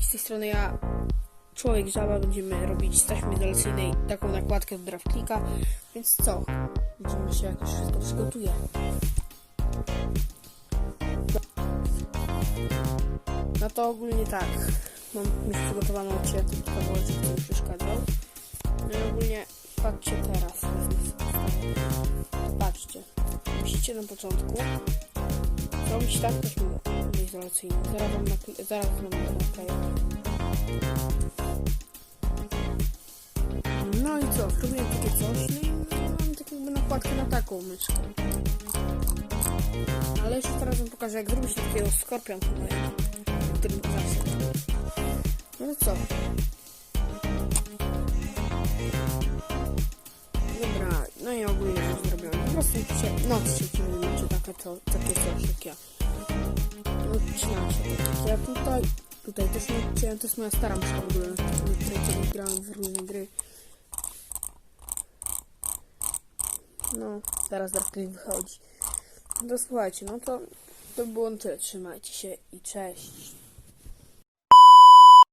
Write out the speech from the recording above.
Z tej strony ja, Człowiek Żaba, będziemy robić z taśmy izolacyjnej taką nakładkę do DraftClicka, więc co? Widzimy się, jak już wszystko przygotuje. No to ogólnie tak, mam już przygotowaną cię, tylko kawałeczek, który przeszkadzał. No i ogólnie, patrzcie teraz, patrzcie, musicie na początku zrobić tak taśmę izolacyjną, zaraz wam nakle- zaraz wam nakleję. No i co, zrobiłem takie coś, no i mam tak jakby nakładkę na taką myszkę. Ale jeszcze teraz wam pokażę, jak zrobić takiego skorpionka mojego, którym zawsze. No to co? Dobra, no i ogólnie już zrobiłem. Po prostu musicie, no musicie macie takie, to, takie coś jak ja. Tak jak ja tutaj. Tutaj też nie chciałem, to jest moja stara myszka w ogóle. Tutaj grałem w różne gry. No, zaraz Darkling wychodzi. No to słuchajcie, no to to było na tyle. Trzymajcie się i cześć.